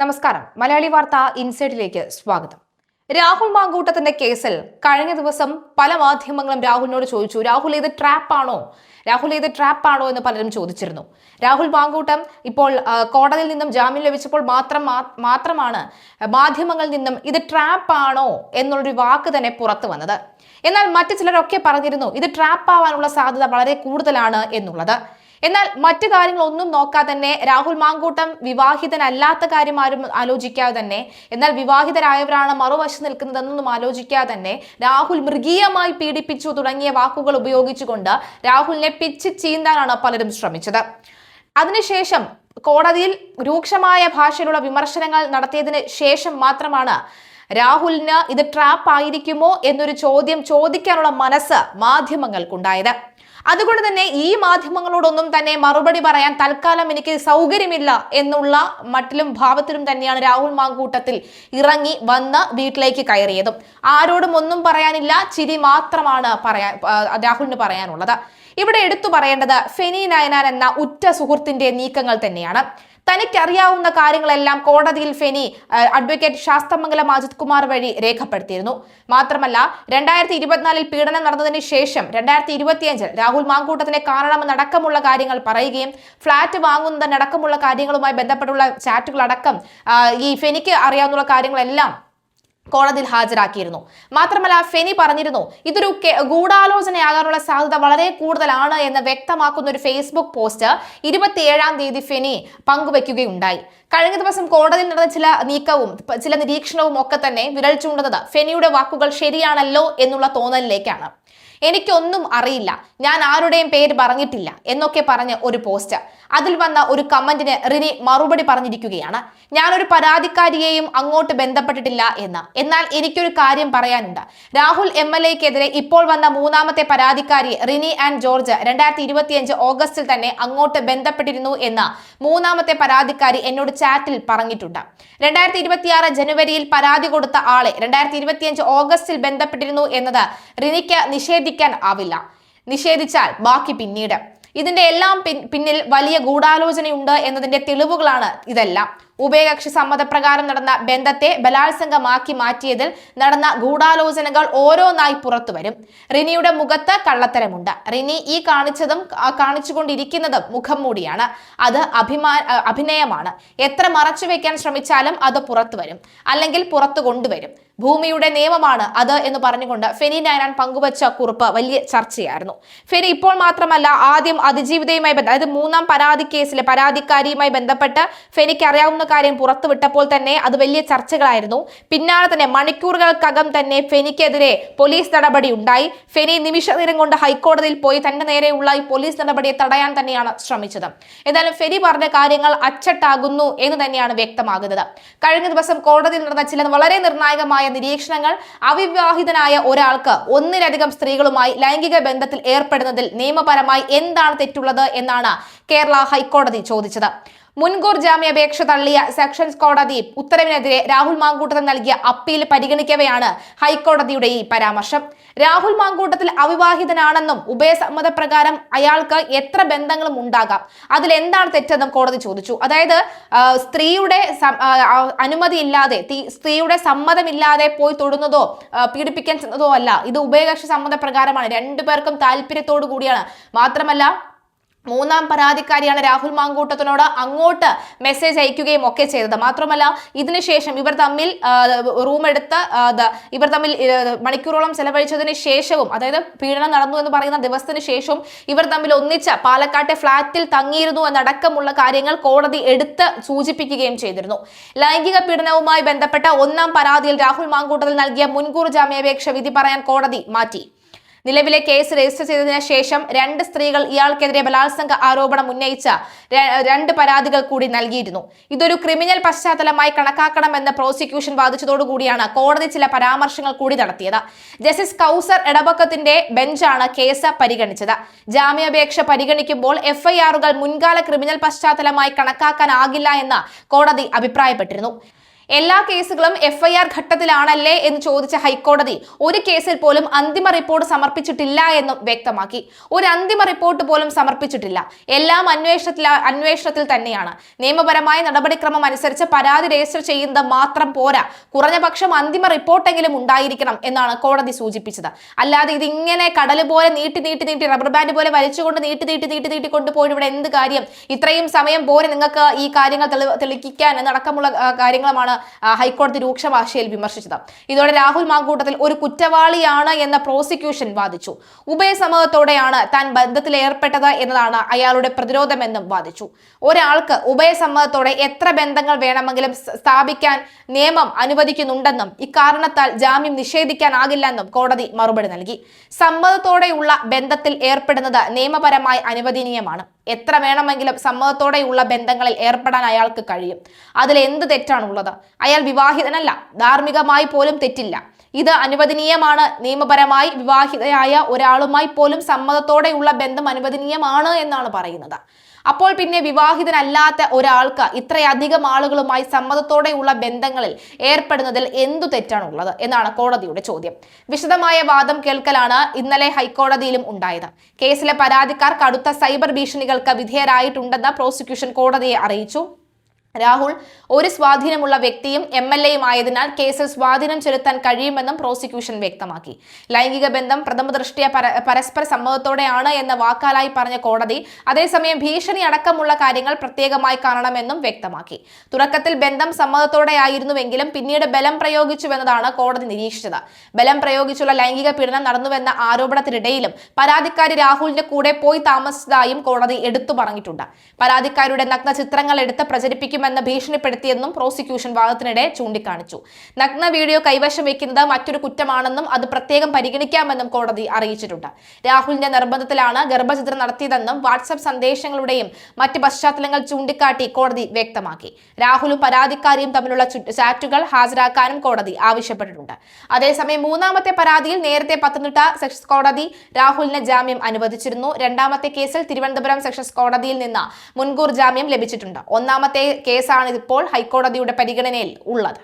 നമസ്കാരം. മലയാളി വാർത്ത ഇൻസൈഡിലേക്ക് സ്വാഗതം. രാഹുൽ മാങ്കൂട്ടത്തിന്റെ കേസിൽ കഴിഞ്ഞ ദിവസം പല മാധ്യമങ്ങളും രാഹുലിനോട് ചോദിച്ചു രാഹുൽ ഇത് ട്രാപ്പാണോ രാഹുൽ ഇത് ട്രാപ്പാണോ എന്ന് പലരും ചോദിച്ചിരുന്നു. രാഹുൽ മാങ്കൂട്ടം ഇപ്പോൾ കോടതിയിൽ നിന്നും ജാമ്യം ലഭിച്ചപ്പോൾ മാത്രം മാത്രമാണ് മാധ്യമങ്ങളിൽ നിന്നും ഇത് ട്രാപ്പാണോ എന്നുള്ളൊരു വാക്ക് തന്നെ പുറത്തു വന്നത്. എന്നാൽ മറ്റു ചിലരൊക്കെ പറഞ്ഞിരുന്നു ഇത് ട്രാപ്പ് ആവാനുള്ള സാധ്യത വളരെ കൂടുതലാണ് എന്നുള്ളത്. എന്നാൽ മറ്റു കാര്യങ്ങളൊന്നും നോക്കാതെ തന്നെ രാഹുൽ മാങ്കൂട്ടം വിവാഹിതനല്ലാത്ത കാര്യം ആരും ആലോചിക്കാതെ തന്നെ എന്നാൽ വിവാഹിതരായവരാണ് മറുവശം നിൽക്കുന്നതെന്നൊന്നും ആലോചിക്കാതെ തന്നെ രാഹുൽ മൃഗീയമായി പീഡിപ്പിച്ചു തുടങ്ങിയ വാക്കുകൾ ഉപയോഗിച്ചുകൊണ്ട് രാഹുലിനെ പിച്ച് ചീന്താനാണ് പലരും ശ്രമിച്ചത്. അതിനുശേഷം കോടതിയിൽ രൂക്ഷമായ ഭാഷയിലുള്ള വിമർശനങ്ങൾ നടത്തിയതിന് ശേഷം മാത്രമാണ് രാഹുലിന് ഇത് ട്രാപ്പ് ആയിരിക്കുമോ എന്നൊരു ചോദ്യം ചോദിക്കാനുള്ള മനസ്സ് മാധ്യമങ്ങൾക്കുണ്ടായത്. അതുകൊണ്ട് തന്നെ ഈ മാധ്യമങ്ങളോടൊന്നും തന്നെ മറുപടി പറയാൻ തൽക്കാലം എനിക്ക് സൗകര്യമില്ല എന്നുള്ള മട്ടിലും ഭാവത്തിലും തന്നെയാണ് രാഹുൽ മാങ്കൂട്ടത്തിൽ ഇറങ്ങി വന്ന് വീട്ടിലേക്ക് കയറിയതും. ആരോടും ഒന്നും പറയാനില്ല ചിരി മാത്രമാണ് പറയാൻ രാഹുലിന് പറയാനുള്ളത്. ഇവിടെ എടുത്തു പറയേണ്ടത് ഫെനി നയനാൻ എന്ന ഉറ്റ സുഹൃത്തിന്റെ നീക്കങ്ങൾ തന്നെയാണ്. തനിക്കറിയാവുന്ന കാര്യങ്ങളെല്ലാം കോടതിയിൽ ഫെനി അഡ്വക്കേറ്റ് ശാസ്തമംഗലം അജിത് കുമാർ വഴി രേഖപ്പെടുത്തിയിരുന്നു. മാത്രമല്ല രണ്ടായിരത്തി ഇരുപത്തിനാലിൽ പീഡനം നടന്നതിന് ശേഷം രണ്ടായിരത്തി ഇരുപത്തിയഞ്ചിൽ രാഹുൽ മാങ്കൂട്ടത്തിനെ കാണണമെന്നടക്കമുള്ള കാര്യങ്ങൾ പറയുകയും ഫ്ളാറ്റ് വാങ്ങുന്നതിനടക്കമുള്ള കാര്യങ്ങളുമായി ബന്ധപ്പെട്ടുള്ള ചാറ്റുകളടക്കം ഈ ഫെനിക്ക് അറിയാവുന്ന കാര്യങ്ങളെല്ലാം കോടതിയിൽ ഹാജരാക്കിയിരുന്നു. മാത്രമല്ല ഫെനി പറഞ്ഞിരുന്നു ഇതൊരു ഗൂഢാലോചനയാകാനുള്ള സാധ്യത വളരെ കൂടുതലാണ് എന്ന് വ്യക്തമാക്കുന്ന ഒരു ഫേസ്ബുക്ക് പോസ്റ്റ് ഇരുപത്തിയേഴാം തീയതി ഫെനി പങ്കുവെക്കുകയുണ്ടായി. കഴിഞ്ഞ ദിവസം കോടതിയിൽ നടന്ന ചില നീക്കവും ചില നിരീക്ഷണവും ഒക്കെ തന്നെ വിരൽ ചൂണ്ടുന്നത് ഫെനിയുടെ വാക്കുകൾ ശരിയാണല്ലോ എന്നുള്ള തോന്നലിലേക്കാണ്. എനിക്കൊന്നും അറിയില്ല. ഞാൻ ആരുടെയും പേര് പറഞ്ഞിട്ടില്ല എന്നൊക്കെ പറഞ്ഞ് ഒരു പോസ്റ്റ്. അതിൽ വന്ന ഒരു കമന്റിന് റിനി മറുപടി പറഞ്ഞിരിക്കുകയാണ്. ഞാനൊരു പരാതിക്കാരിയെയും അങ്ങോട്ട് ബന്ധപ്പെട്ടിട്ടില്ല എന്ന്. എന്നാൽ എനിക്കൊരു കാര്യം പറയാനുണ്ട്. രാഹുൽ എം എൽ എക്കെതിരെ ഇപ്പോൾ വന്ന മൂന്നാമത്തെ പരാതിക്കാരി റിനി ആൻഡ് ജോർജ് രണ്ടായിരത്തി ഇരുപത്തിയഞ്ച് ഓഗസ്റ്റിൽ തന്നെ അങ്ങോട്ട് ബന്ധപ്പെട്ടിരുന്നു എന്ന് മൂന്നാമത്തെ പരാതിക്കാരി എന്നോട് ചാറ്റിൽ പറഞ്ഞിട്ടുണ്ട്. രണ്ടായിരത്തി ഇരുപത്തിയാറ് ജനുവരിയിൽ പരാതി കൊടുത്ത ആളെ രണ്ടായിരത്തി ഇരുപത്തിയഞ്ച് ഓഗസ്റ്റിൽ ബന്ധപ്പെട്ടിരുന്നു എന്നത് റിനിക്ക് നിഷേധിക്കാൻ ആവില്ല. നിഷേധിച്ചാൽ ബാക്കി പിന്നീട്. ഇതിന്റെ എല്ലാം പിന്നിൽ വലിയ ഗൂഢാലോചനയുണ്ട് എന്നതിന്റെ തെളിവുകളാണ് ഇതെല്ലാം. ഉഭയകക്ഷി സമ്മതപ്രകാരം നടന്ന ബന്ധത്തെ ബലാത്സംഗമാക്കി മാറ്റിയതിൽ നടന്ന ഗൂഢാലോചനകൾ ഓരോന്നായി പുറത്തു വരും. റിനിയുടെ മുഖത്ത് കള്ളത്തരമുണ്ട്. റിനി ഈ കാണിച്ചതും കാണിച്ചുകൊണ്ടിരിക്കുന്നതും മുഖം മൂടിയാണ്. അത് അഭിമാ അഭിനയമാണ്. എത്ര മറച്ചു വെക്കാൻ ശ്രമിച്ചാലും അത് പുറത്തുവരും അല്ലെങ്കിൽ പുറത്തു കൊണ്ടുവരും. ഭൂമിയുടെ നിയമമാണ് അത് എന്ന് പറഞ്ഞുകൊണ്ട് ഫെനി നാരായൺ പങ്കുവച്ച കുറിപ്പ് വലിയ ചർച്ചയായിരുന്നു. ഫെനി ഇപ്പോൾ മാത്രമല്ല ആദ്യം അതിജീവിതയുമായി ബന്ധ അതായത് മൂന്നാം പരാതി കേസിലെ പരാതിക്കാരിയുമായി ബന്ധപ്പെട്ട് ഫെനിക്ക് അറിയാവുന്ന കാര്യം പുറത്തുവിട്ടപ്പോൾ തന്നെ അത് വലിയ ചർച്ചകളായിരുന്നു. പിന്നാലെ തന്നെ മണിക്കൂറുകൾക്കകം തന്നെ ഫെനിക്കെതിരെ പോലീസ് നടപടി ഉണ്ടായി. ഫെനി നിമിഷ നേരം കൊണ്ട് ഹൈക്കോടതിയിൽ പോയി തന്റെ നേരെയുള്ള ഈ പോലീസ് നടപടിയെ തടയാൻ തന്നെയാണ് ശ്രമിച്ചത്. എന്നാലും ഫെനി പറഞ്ഞ കാര്യങ്ങൾ അച്ചട്ടാകുന്നു എന്ന് തന്നെയാണ് വ്യക്തമാകുന്നത്. കഴിഞ്ഞ ദിവസം കോടതിയിൽ നടന്ന ചില വളരെ നിർണായകമായ നിരീക്ഷണങ്ങൾ അവിവാഹിതനായ ഒരാൾക്ക് ഒന്നിലധികം സ്ത്രീകളുമായി ലൈംഗിക ബന്ധത്തിൽ ഏർപ്പെടുന്നതിൽ നിയമപരമായി എന്താണ് തെറ്റുള്ളത് എന്നാണ് കേരള ഹൈക്കോടതി ചോദിച്ചത്. മുൻകൂർ ജാമ്യാപേക്ഷ തള്ളിയ സെഷൻസ് കോടതി ഉത്തരവിനെതിരെ രാഹുൽ മാങ്കൂട്ടത്തിൽ നൽകിയ അപ്പീൽ പരിഗണിക്കവെയാണ് ഹൈക്കോടതിയുടെ ഈ പരാമർശം. രാഹുൽ മാങ്കൂട്ടത്തിൽ അവിവാഹിതനാണെന്നും ഉഭയസമ്മതപ്രകാരം അയാൾക്ക് എത്ര ബന്ധങ്ങളും ഉണ്ടാകാം അതിൽ എന്താണ് തെറ്റെന്നും കോടതി ചോദിച്ചു. അതായത് സ്ത്രീയുടെ അനുമതി അനുമതിയില്ലാതെ സ്ത്രീയുടെ സമ്മതമില്ലാതെ പോയി തൊടുന്നതോ പീഡിപ്പിക്കാൻ ചെന്നതോ അല്ല. ഇത് ഉഭയകക്ഷി സമ്മതപ്രകാരമാണ്. രണ്ടുപേർക്കും താല്പര്യത്തോടു കൂടിയാണ്. മാത്രമല്ല മൂന്നാം പരാതിക്കാരിയാണ് രാഹുൽ മാങ്കൂട്ടത്തിനോട് അങ്ങോട്ട് മെസ്സേജ് അയക്കുകയും ഒക്കെ ചെയ്തത്. മാത്രമല്ല ഇതിനുശേഷം ഇവർ തമ്മിൽ റൂം എടുത്ത് ഇവർ തമ്മിൽ മണിക്കൂറോളം ചെലവഴിച്ചതിന് ശേഷവും അതായത് പീഡനം നടന്നു എന്ന് പറയുന്ന ദിവസത്തിന് ശേഷവും ഇവർ തമ്മിൽ ഒന്നിച്ച് പാലക്കാട്ടെ ഫ്ളാറ്റിൽ തങ്ങിയിരുന്നു എന്നടക്കമുള്ള കാര്യങ്ങൾ കോടതി എടുത്ത് സൂചിപ്പിക്കുകയും ചെയ്തിരുന്നു. ലൈംഗിക പീഡനവുമായി ബന്ധപ്പെട്ട ഒന്നാം പരാതിയിൽ രാഹുൽ മാങ്കൂട്ടത്തിൽ നൽകിയ മുൻകൂർ ജാമ്യാപേക്ഷ വിധി പറയാൻ കോടതി മാറ്റി. നിലവിലെ കേസ് രജിസ്റ്റർ ചെയ്തതിന് ശേഷം രണ്ട് സ്ത്രീകൾ ഇയാൾക്കെതിരെ ബലാത്സംഗ ആരോപണം ഉന്നയിച്ച രണ്ട് പരാതികൾ കൂടി നൽകിയിരുന്നു. ഇതൊരു ക്രിമിനൽ പശ്ചാത്തലമായി കണക്കാക്കണമെന്ന് പ്രോസിക്യൂഷൻ വാദിച്ചതോടുകൂടിയാണ് കോടതി ചില പരാമർശങ്ങൾ കൂടി നടത്തിയത്. ജസ്റ്റിസ് കൗസർ എടബക്കത്തിന്റെ ബെഞ്ചാണ് കേസ് പരിഗണിച്ചത്. ജാമ്യാപേക്ഷ പരിഗണിക്കുമ്പോൾ എഫ്ഐആറുകൾ മുൻകാല ക്രിമിനൽ പശ്ചാത്തലമായി കണക്കാക്കാനാകില്ല എന്ന് കോടതി അഭിപ്രായപ്പെട്ടിരുന്നു. എല്ലാ കേസുകളും എഫ്ഐആർ ഘട്ടത്തിലാണല്ലേ എന്ന് ചോദിച്ച ഹൈക്കോടതി ഒരു കേസിൽ പോലും അന്തിമ റിപ്പോർട്ട് സമർപ്പിച്ചിട്ടില്ല എന്നും വ്യക്തമാക്കി. ഒരു അന്തിമ റിപ്പോർട്ട് പോലും സമർപ്പിച്ചിട്ടില്ല. എല്ലാം അന്വേഷണത്തിൽ അന്വേഷണത്തിൽ തന്നെയാണ്. നിയമപരമായ നടപടിക്രമം അനുസരിച്ച് പരാതി രജിസ്റ്റർ ചെയ്യുന്നത് മാത്രം പോരാ. കുറഞ്ഞ പക്ഷം അന്തിമ റിപ്പോർട്ടെങ്കിലും ഉണ്ടായിരിക്കണം എന്നാണ് കോടതി സൂചിപ്പിച്ചത്. അല്ലാതെ ഇതിങ്ങനെ കടൽ പോലെ നീട്ടി നീട്ടി നീട്ടി റബ്ബർ ബാൻഡ് പോലെ വലിച്ചുകൊണ്ട് നീട്ടി നീട്ടി നീട്ടി നീട്ടി കൊണ്ടുപോയി ഇവിടെ എന്ത് കാര്യം? ഇത്രയും സമയം പോരെ നിങ്ങൾക്ക് ഈ കാര്യങ്ങൾ തെളി തെളിയിക്കാൻ എന്നടക്കമുള്ള കാര്യങ്ങളുമാണ് ഹൈക്കോടതി രൂക്ഷ ഭാഷയിൽ വിമർശിച്ചത്. ഇതോടെ രാഹുൽ മാങ്കൂട്ടത്തിൽ ഒരു കുറ്റവാളിയാണ് എന്ന പ്രോസിക്യൂഷൻ വാദിച്ചു. ഉഭയസമ്മതത്തോടെയാണ് താൻ ബന്ധത്തിൽ ഏർപ്പെട്ടത് എന്നതാണ് അയാളുടെ പ്രതിരോധമെന്നും വാദിച്ചു. ഒരാൾക്ക് ഉഭയസമ്മതത്തോടെ എത്ര ബന്ധങ്ങൾ വേണമെങ്കിലും സ്ഥാപിക്കാൻ നിയമം അനുവദിക്കുന്നുണ്ടെന്നും ഇക്കാരണത്താൽ ജാമ്യം നിഷേധിക്കാനാകില്ലെന്നും കോടതി മറുപടി നൽകി. സമ്മതത്തോടെയുള്ള ബന്ധത്തിൽ ഏർപ്പെടുന്നത് നിയമപരമായി അനുവദനീയമാണ്. എത്ര വേണമെങ്കിലും സമ്മതത്തോടെയുള്ള ബന്ധങ്ങളിൽ ഏർപ്പെടാൻ അയാൾക്ക് കഴിയും. അതിൽ എന്ത് തെറ്റാണുള്ളത്? അയാൾ വിവാഹിതനല്ല ധാർമ്മികമായി പോലും തെറ്റില്ല. ഇത് അനുവദനീയമാണ്. നിയമപരമായി വിവാഹിതയായ ഒരാളുമായി പോലും സമ്മതത്തോടെയുള്ള ബന്ധം അനുവദനീയമാണ് എന്നാണ് പറയുന്നത്. അപ്പോൾ പിന്നെ വിവാഹിതനല്ലാത്ത ഒരാൾക്ക് ഇത്രയധികം ആളുകളുമായി സമ്മതത്തോടെയുള്ള ബന്ധങ്ങളിൽ ഏർപ്പെടുന്നതിൽ എന്തു തെറ്റാണുള്ളത് എന്നാണ് കോടതിയുടെ ചോദ്യം. വിശദമായ വാദം കേൾക്കലാണ് ഇന്നലെ ഹൈക്കോടതിയിലും ഉണ്ടായത്. കേസിലെ പരാതിക്കാർ കടുത്ത സൈബർ ഭീഷണികൾക്ക് വിധേയരായിട്ടുണ്ടെന്ന് പ്രോസിക്യൂഷൻ കോടതിയെ അറിയിച്ചു. രാഹുൽ ഒരു സ്വാധീനമുള്ള വ്യക്തിയും എം എൽ എയും ആയതിനാൽ കേസിൽ സ്വാധീനം ചെലുത്താൻ കഴിയുമെന്നും പ്രോസിക്യൂഷൻ വ്യക്തമാക്കി. ലൈംഗിക ബന്ധം പ്രഥമ ദൃഷ്ടിയ പരസ്പര സമ്മതത്തോടെയാണ് എന്ന വാക്കാലായി പറഞ്ഞ കോടതി അതേസമയം ഭീഷണി അടക്കമുള്ള കാര്യങ്ങൾ പ്രത്യേകമായി കാണണമെന്നും വ്യക്തമാക്കി. തുടക്കത്തിൽ ബന്ധം സമ്മതത്തോടെയായിരുന്നുവെങ്കിലും പിന്നീട് ബലം പ്രയോഗിച്ചുവെന്നതാണ് കോടതി നിരീക്ഷിച്ചത്. ബലം പ്രയോഗിച്ചുള്ള ലൈംഗിക പീഡനം നടന്നുവെന്ന ആരോപണത്തിനിടയിലും പരാതിക്കാരി രാഹുലിന്റെ കൂടെ പോയി താമസിച്ചതായും കോടതി എടുത്തു പറഞ്ഞിട്ടുണ്ട്. പരാതിക്കാരുടെ നഗ്ന ചിത്രങ്ങൾ എടുത്ത് പ്രചരിപ്പിക്കുമെന്ന് ഭീഷണിപ്പെടുത്തിയെന്നും പ്രോസിക്യൂഷൻ വാദത്തിനിടെ ചൂണ്ടിക്കാണിച്ചു. നഗ്ന വീഡിയോ കൈവശം വയ്ക്കുന്നത് മറ്റൊരു കുറ്റമാണെന്നും അത് പ്രത്യേകം പരിഗണിക്കാമെന്നും കോടതി അറിയിച്ചിട്ടുണ്ട്. രാഹുലിന്റെ നിർബന്ധത്തിലാണ് ഗർഭചിത്രം നടത്തിയതെന്നും വാട്സപ്പ് സന്ദേശങ്ങളുടെയും മറ്റ് പശ്ചാത്തലങ്ങൾ ചൂണ്ടിക്കാട്ടി കോടതി വ്യക്തമാക്കി. രാഹുലും പരാതിക്കാരിയും തമ്മിലുള്ള ചാറ്റുകൾ ഹാജരാക്കാനും കോടതി ആവശ്യപ്പെട്ടിട്ടുണ്ട്. അതേസമയം മൂന്നാമത്തെ പരാതിയിൽ നേരത്തെ പത്തനംതിട്ട സെഷൻസ് കോടതി രാഹുലിന് ജാമ്യം അനുവദിച്ചിരുന്നു. രണ്ടാമത്തെ കേസിൽ തിരുവനന്തപുരം സെഷൻസ് കോടതിയിൽ നിന്ന് മുൻകൂർ ജാമ്യം ലഭിച്ചിട്ടുണ്ട്. ഒന്നാമത്തെ കേസാണ് ഇതിപ്പോൾ ഹൈക്കോടതിയുടെ പരിഗണനയിൽ ഉള്ളത്.